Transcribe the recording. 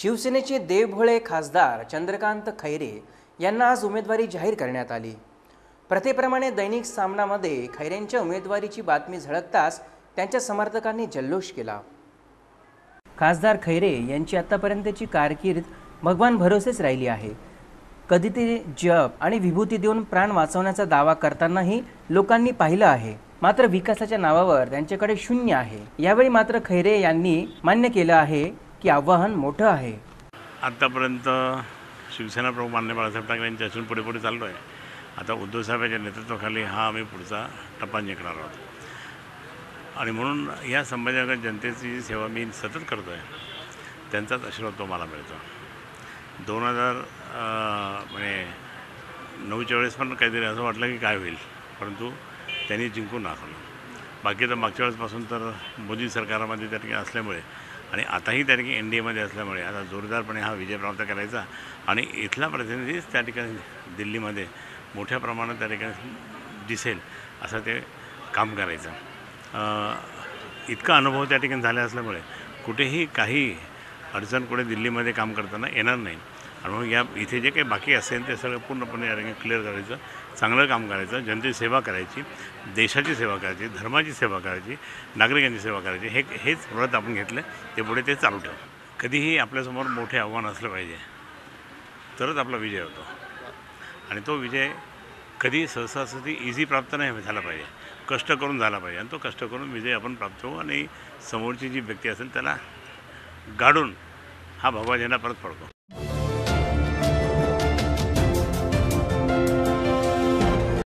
शिवसेनेचे देवभोळे खासदार चंद्रकांत खैरे यांना आज उमेदवारी जाहीर करण्यात आली. प्रथेप्रमाणे दैनिक सामनामध्ये खैरेंच्या उमेदवारीची बातमी झळकताच त्यांच्या समर्थकांनी जल्लोष केला. खासदार खैरे यांची आत्तापर्यंतची कारकीर्द भगवान भरोसेच राहिली आहे. कधी ते जप आणि विभूती देऊन प्राण वाचवण्याचा दावा करतानाही लोकांनी पाहिलं आहे. मात्र विकासाच्या नावावर त्यांच्याकडे शून्य आहे. यावेळी मात्र खैरे यांनी मान्य केलं आहे की आव्हान मोठं आहे. आत्तापर्यंत शिवसेना प्रमुख मान्य बाळासाहेब ठाकरे यांच्या असून पुढे पुढे चाललो आहे. आता उद्धवसाहेबांच्या नेतृत्वाखाली हा आम्ही पुढचा टप्पा जिंकणार आहोत. आणि म्हणून या संभाजीनगर जनतेची सेवा मी सतत करतो आहे त्यांचाच आशीर्वाद तो मला मिळतो. दोन हजार म्हणजे नऊच्या वेळेस पण काहीतरी असं वाटलं की काय होईल. परंतु त्यांनी जिंकून दाखवलं. बाकी तर मागच्या वेळेसपासून तर मोदी सरकारामध्ये त्या ठिकाणी असल्यामुळे आणि आताही त्या ठिकाणी एन डी एमध्ये असल्यामुळे आता जोरदारपणे हा विजय प्राप्त करायचा. आणि इथला प्रतिनिधीच त्या ठिकाणी दिल्लीमध्ये मोठ्या प्रमाणात त्या ठिकाणी दिसेल असं ते काम करायचं. इतका अनुभव त्या ठिकाणी झाला असल्यामुळे कुठेही काही अडचण कुठे दिल्लीमध्ये काम करताना येणार नाही. आणि मग या इथे जे काही बाकी असेल ते सगळं पूर्णपणे या क्लिअर करायचं चांगलं काम करायचं जनतेची सेवा करायची देशाची सेवा करायची धर्माची सेवा करायची नागरिकांची सेवा करायची हे हेच व्रत आपण घेतलं ते पुढे ते चालू ठेव. कधीही आपल्यासमोर मोठे आव्हान असलं पाहिजे तरच आपला विजय होतो. आणि तो विजय कधी सहसासहजी इझी प्राप्त नाही झाला पाहिजे. कष्ट करून झाला पाहिजे आणि तो कष्ट करून विजय आपण प्राप्त होऊ आणि समोरची जी व्यक्ती असेल त्याला गाडून हा भगवा झेंडा परत पडतो.